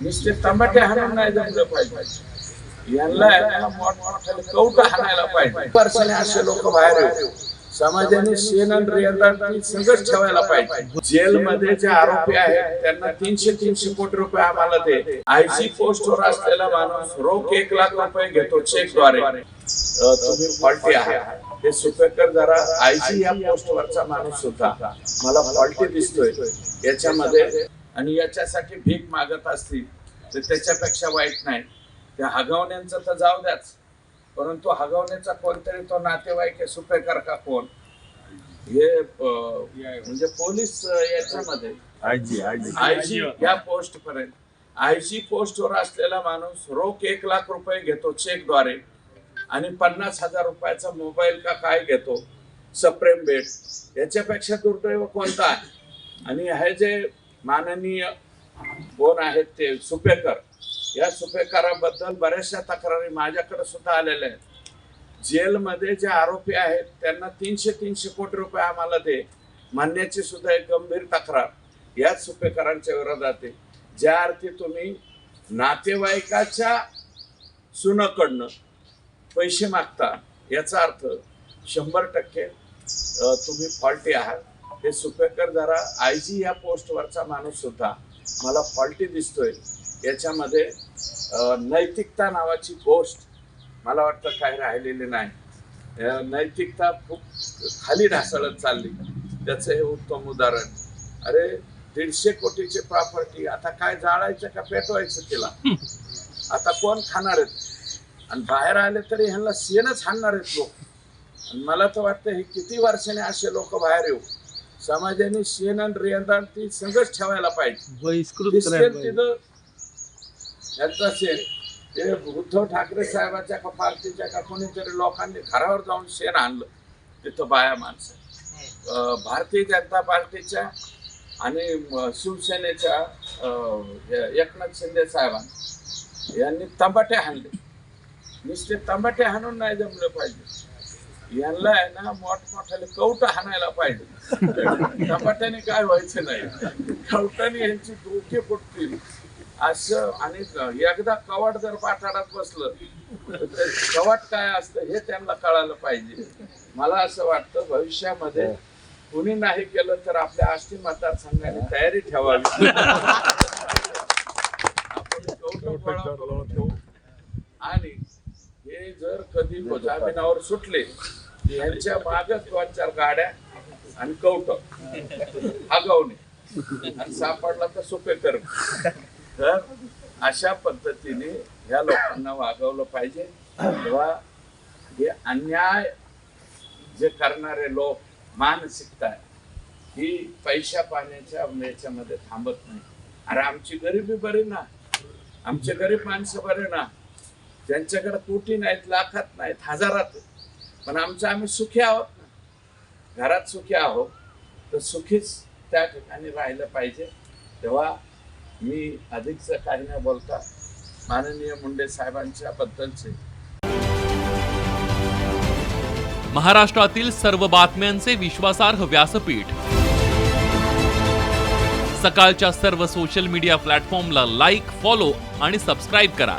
नुसते टमाटे हाणून नाही जमलं पाहिजे. यांना आहे ना हाणायला पाहिजे. वर्षाने असे लोक बाहेर समाजाने शेण आणि रेंदाळी संघर्ष ठेवायला पाहिजे. जेलमध्ये जे आरोपी आहेत त्यांना तीनशे तीनशे कोटी रुपये आम्हाला दे. आयसी पोस्टवर असलेला माणूस रोख एक लाख रुपये घेतो चेकद्वारे. अ, तुम्ही फॉल्टी आहात. हे सुपेकर जरा आयसी या पोस्टवरचा माणूस होता. मला फॉल्टी दिसतोय. याच्यामध्ये आणि याच्यासाठी भीक मागत असतील तर त्याच्यापेक्षा वाईट नाही. त्या हगवण्यांचं तर जाऊ द्याच. परंतु हगवण्याचा कोणतरी तो नातेवाईक आहे सुपेकर का कोण? हे म्हणजे पोलीस याच्यामध्ये. IG IG. आयजी या पोस्ट पर्यंत आयजी पोस्टवर असलेला माणूस रोख एक लाख रुपये घेतो चेकद्वारे आणि पन्नास हजार रुपयाचा मोबाईल का काय घेतो? सप्रेम बेट. याच्यापेक्षा दुर्दैव कोणता आहे? आणि हे जे माननीय कोण आहेत ते? सुपेकर. या सुपेकराबद्दल बऱ्याचशा तक्रारी माझ्याकडे सुद्धा आलेल्या आहेत. जेलमध्ये जे आरोपी आहेत त्यांना तीनशे तीनशे कोटी रुपये आम्हाला दे. म्हणण्याची सुद्धा एक गंभीर तक्रार याच सुपेकरांच्या विरोधात आहे. ज्या अर्थी तुम्ही नातेवाईकाच्या सुनकडनं पैसे मागता याचा अर्थ शंभर टक्के तुम्ही फॉल्टी आहात. हे सुपेकर जरा आय जी या पोस्टवरचा माणूस होता मला फॉल्टी दिसतोय. याच्यामध्ये नैतिकता नावाची गोष्ट मला वाटतं काही राहिलेली नाही. नैतिकता खूप खाली ढासळत चालली. त्याचं हे उत्तम उदाहरण. अरे दीडशे कोटीची प्रॉपर्टी आता काय जाळायचं का पेटवायचं तिला? आता कोण खाणार आहेत? आणि बाहेर आले तरी ह्यांना शेणच हाणणार आहेत लोक. आणि मला तर वाटतं हे किती वर्षाने असे लोक बाहेर येऊ? समाजाने शेण आणि रेंदाळ ती संघर्ष ठेवायला पाहिजे. बहिष्कृत दिसतेल करायला पाहिजे. तिथं यांचा शेण ते उद्धव ठाकरे साहेबाच्या का पार्टीच्या का कोणीतरी लोकांनी घरावर जाऊन शेण आणलं तिथं बाया माणसं अं, भारतीय जनता पार्टीच्या आणि म, शिवसेनेच्या अं, हे एकनाथ शिंदे साहेबांनी यांनी तंबाटे हाणले. नुसते तंबाटे हाणून नाही जमलं पाहिजे. यांना आहे ना मोठमोठाले कवट हाणायला पाहिजे. टमाट्याने काय व्हायचं नाही. कवटाने यांची डोके फुटतील. असं आणि एकदा कवाट जर पाठाडात बसलं तर कवाट काय असतं हे त्यांना कळायलं पाहिजे. मला असं वाटतं भविष्यामध्ये कुणी नाही केलं तर आपल्या आष्टी मतदारसंघाने तयारी ठेवावी. आपण कवटं ठेवू आणि हे जर कधी जामिनावर सुटले यांच्या मागच दोन चार गाड्या आणि कवट. आगावणे आणि सापडला तर सोपे कर तर अशा पद्धतीने ह्या लोकांना वागवलं पाहिजे. तेव्हा हे अन्याय जे करणारे लोक मानसिकता आहे ही पैशा पाण्याच्या याच्यामध्ये थांबत नाही. अरे आमची गरिबी बरी ना. आमचे गरीब माणसं बरे ना. ज्यांच्याकडे कोटी नाहीत लाखात नाहीत हजारात पण आमचं आम्ही सुखी आहोत ना? घरात सुखी आहोत तर सुखीच त्या ठिकाणी राहिलं पाहिजे. तेव्हा मी अधिकचं काही न बोलता माननीय मुंडे साहेबांच्या बद्दलचे महाराष्ट्रातील सर्व बातम्यांचे विश्वासार्ह व्यासपीठ. सकाळच्या सर्व सोशल मीडिया प्लॅटफॉर्मला लाईक फॉलो आणि सबस्क्राईब करा.